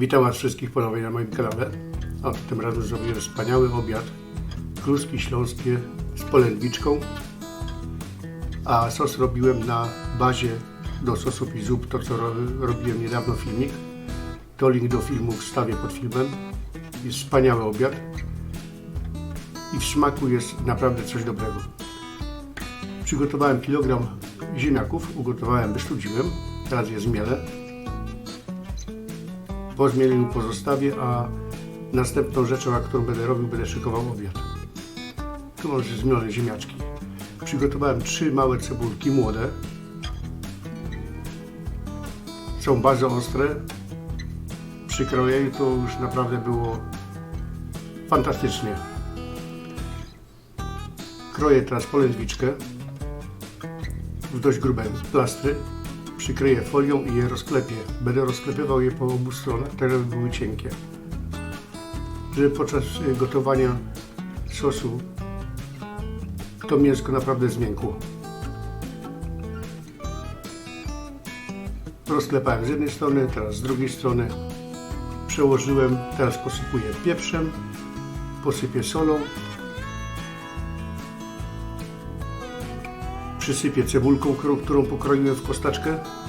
Witam Was wszystkich ponownie na moim kanale. A tym razem zrobiłem wspaniały obiad. Kluski śląskie z polędwiczką. A sos robiłem na bazie do sosów i zup, to co ro- robiłem niedawno filmik. To link do filmu wstawię pod filmem. Jest wspaniały obiad. I w smaku jest naprawdę coś dobrego. Przygotowałem kilogram ziemniaków, ugotowałem, wystudziłem. Teraz je zmielę. Po zmieleniu pozostawię, a następną rzeczą, którą będę robił, będę szykował obiad. Tu mam już zmielone ziemniaczki. Przygotowałem trzy małe cebulki młode. Są bardzo ostre. Przykroję i to już naprawdę było fantastycznie. Kroję teraz polędwiczkę w dość grube plastry. Przykryję folią i je rozklepię. Będę rozklepywał je po obu stronach, tak żeby były cienkie. Żeby podczas gotowania sosu to mięsko naprawdę zmiękło. Rozklepałem z jednej strony, teraz z drugiej strony. Przełożyłem, teraz posypuję pieprzem, posypię solą, przysypię cebulką, którą pokroiłem w kostaczkę.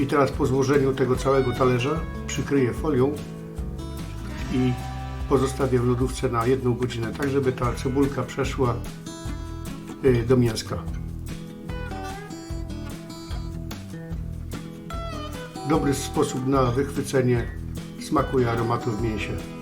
I teraz po złożeniu tego całego talerza przykryję folią i pozostawię w lodówce na jedną godzinę, tak żeby ta cebulka przeszła y, do mięska. Dobry sposób na wychwycenie smaku i aromatu w mięsie.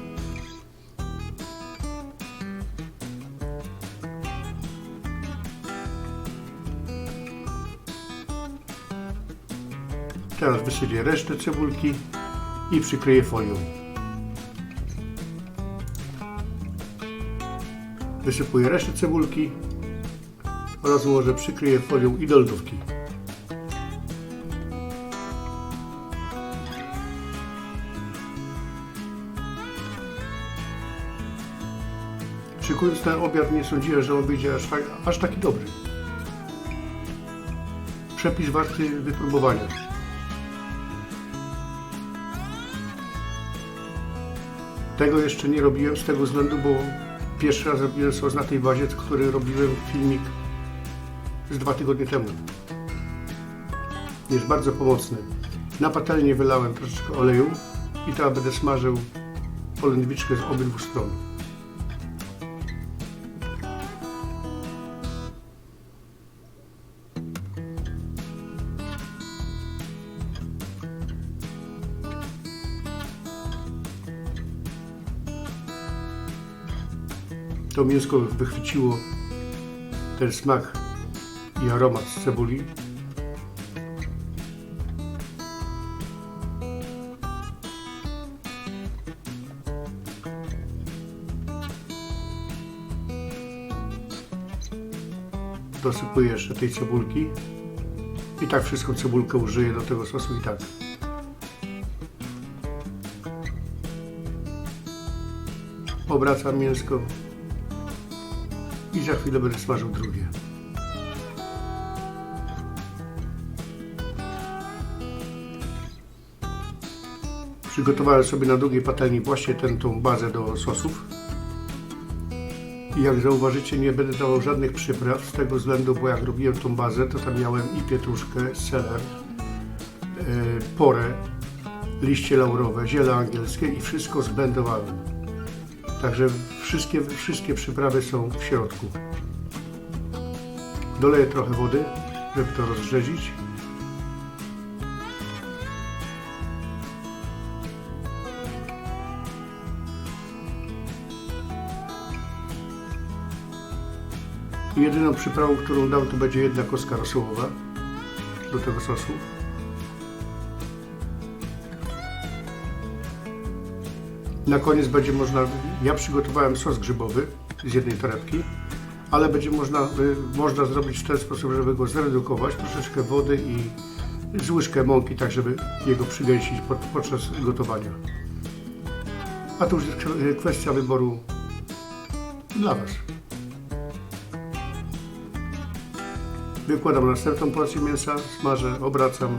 Teraz wysypię resztę cebulki i przykryję folią. Wysypuję resztę cebulki, rozłożę, przykryję folią i do lodówki. Szykując ten obiad nie sądziłem, że on będzie aż, tak, aż taki dobry. Przepis warty wypróbowania. Tego jeszcze nie robiłem z tego względu, bo pierwszy raz robiłem sos na tej bazie, który robiłem filmik z dwa tygodnie temu. Jest bardzo pomocny. Na patelnię wylałem troszeczkę oleju i teraz będę smażył polędwiczkę z obydwu stron. To mięsko wychwyciło ten smak i aromat z cebuli. Dosypuję jeszcze tej cebulki. I tak wszystko cebulkę użyję do tego sosu i tak. Obracam mięsko za chwilę będę smażył drugie. Przygotowałem sobie na drugiej patelni właśnie tę tą bazę do sosów. I jak zauważycie, nie będę dawał żadnych przypraw z tego względu, bo jak robiłem tą bazę, to tam miałem i pietruszkę, seler, yy, porę, liście laurowe, ziele angielskie i wszystko zblendowałem. Także wszystkie, wszystkie przyprawy są w środku. Doleję trochę wody, żeby to rozrzedzić. Jedyną przyprawą, którą dam, to będzie jedna kostka rosołowa do tego sosu. Na koniec będzie można, ja przygotowałem sos grzybowy z jednej torebki, ale będzie można, y, można zrobić w ten sposób, żeby go zredukować, troszeczkę wody i z łyżkę mąki, tak żeby jego przygęścić pod, podczas gotowania. A to już jest kwestia wyboru dla Was. Wykładam następną porcję mięsa, smażę, obracam.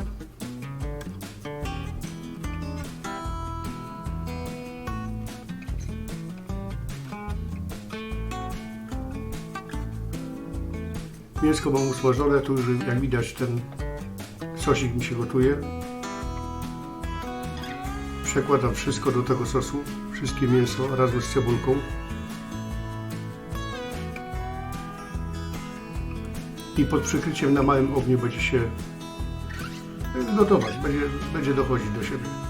Mięsko mam usmażone, tu już jak widać ten sosik mi się gotuje. Przekładam wszystko do tego sosu, wszystkie mięso razem z cebulką. I pod przykryciem na małym ogniu będzie się gotować, będzie, będzie dochodzić do siebie.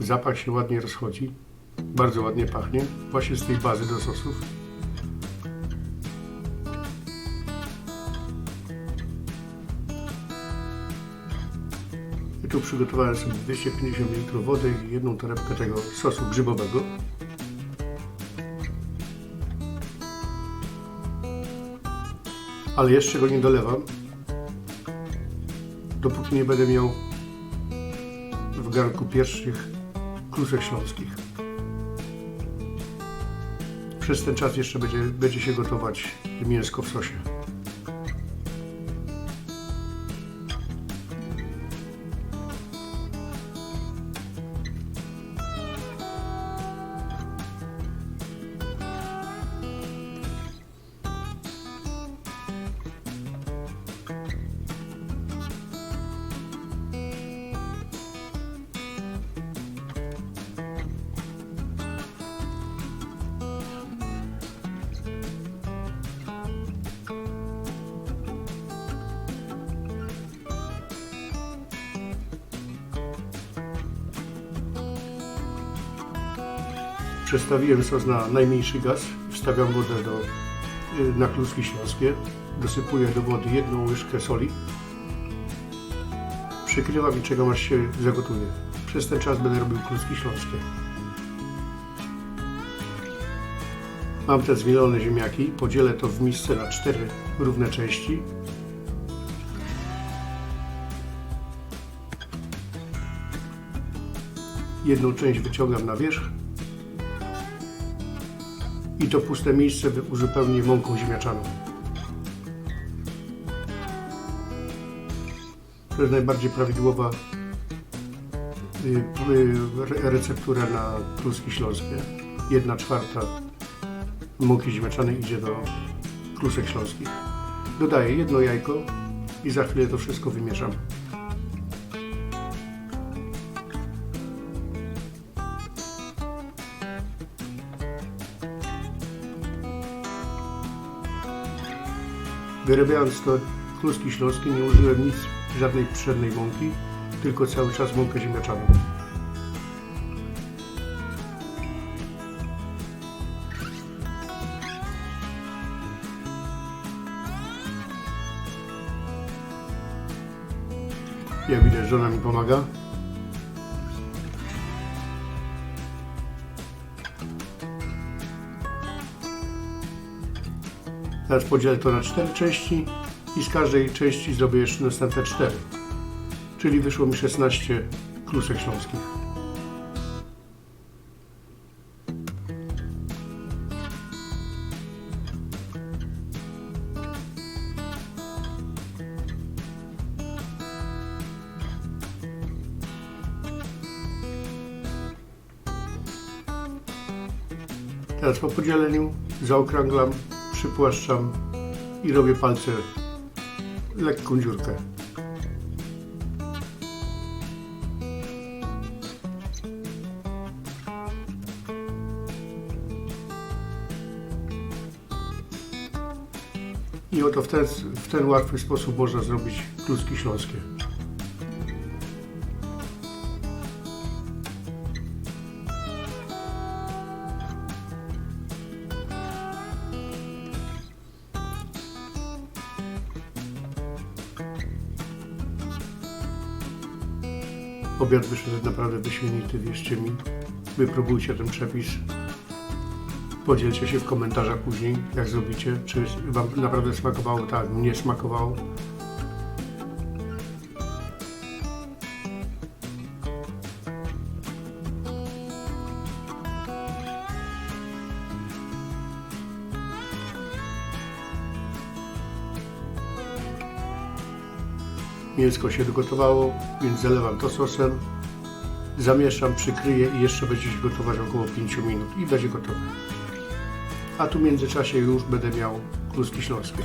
Zapach się ładnie rozchodzi. Bardzo ładnie pachnie. Właśnie z tej bazy do sosów. I tu przygotowałem sobie 250 ml wody i jedną torebkę tego sosu grzybowego. Ale jeszcze go nie dolewam, dopóki nie będę miał w garnku pierwszych klusek śląskich. Przez ten czas jeszcze będzie, będzie się gotować mięsko w sosie. Przestawiłem sos na najmniejszy gaz, wstawiam wodę do, y, na kluski śląskie, dosypuję do wody jedną łyżkę soli, przykrywam i czekam aż się zagotuje. Przez ten czas będę robił kluski śląskie. Mam te zmielone ziemniaki, podzielę to w misce na cztery równe części. Jedną część wyciągam na wierzch, i to puste miejsce uzupełnię mąką ziemniaczaną. To jest najbardziej prawidłowa y, y, re- receptura na kluski śląskie. Jedna czwarta mąki ziemniaczanej idzie do klusek śląskich. Dodaję jedno jajko i za chwilę to wszystko wymieszam. Wyrabiając to kluski śląskie nie użyłem nic, żadnej pszennej mąki, tylko cały czas mąkę ziemniaczaną. Jak widać, żona mi pomaga. Teraz podzielę to na cztery części i z każdej części zrobię jeszcze następne cztery. Czyli wyszło mi 16 klusek śląskich. Teraz po podzieleniu zaokrąglam, przypłaszczam i robię palce lekką dziurkę. I oto w ten, w ten łatwy sposób można zrobić kluski śląskie. Obiad wyszedł naprawdę wyśmienity, wierzcie mi. Wypróbujcie ten przepis. Podzielcie się w komentarzach później, jak zrobicie. Czy Wam naprawdę smakowało? Tak, mnie smakowało. Mięsko się dogotowało, więc zalewam to sosem. Zamieszam, przykryję i jeszcze będzie się gotować około 5 minut i będzie gotowe. A tu w międzyczasie już będę miał kluski śląskie.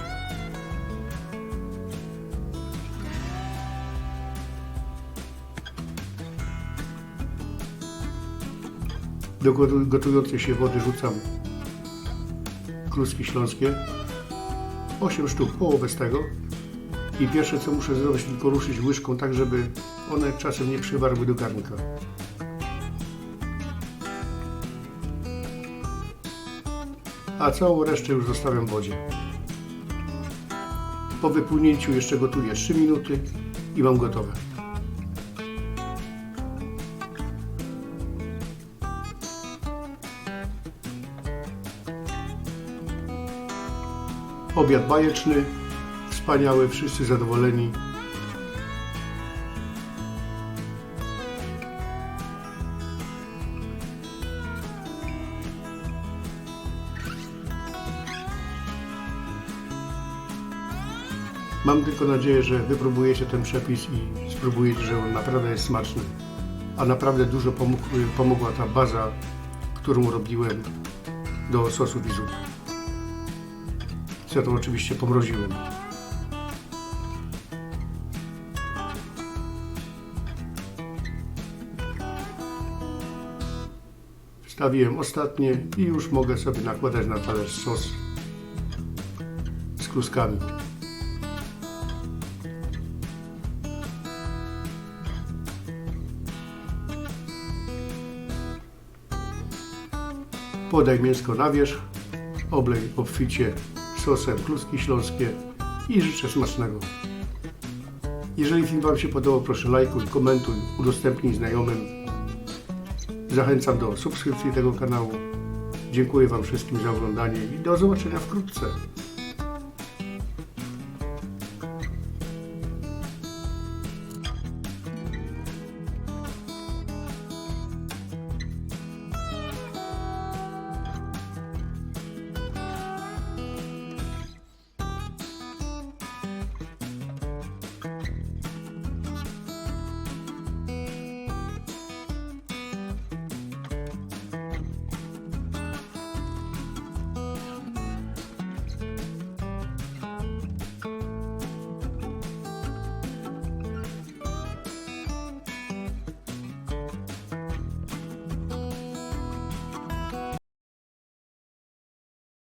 Do gotu- gotującej się wody rzucam kluski śląskie. 8 sztuk, połowę z tego. I pierwsze co muszę zrobić, tylko ruszyć łyżką tak, żeby one czasem nie przywarły do garnka. A całą resztę już zostawiam w wodzie. Po wypłynięciu jeszcze gotuję 3 minuty i mam gotowe. Obiad bajeczny, wspaniały, wszyscy zadowoleni. Mam tylko nadzieję, że wypróbujecie ten przepis i spróbujecie, że on naprawdę jest smaczny. A naprawdę dużo pomógł, pomogła ta baza, którą robiłem do sosów i. Ja to oczywiście pomroziłem. Wstawiłem ostatnie i już mogę sobie nakładać na talerz sos z kluskami. Podaj mięsko na wierzch, oblej obficie sosem kluski śląskie i życzę smacznego. Jeżeli film Wam się podobał, proszę lajkuj, komentuj, udostępnij znajomym. Zachęcam do subskrypcji tego kanału. Dziękuję Wam wszystkim za oglądanie i do zobaczenia wkrótce.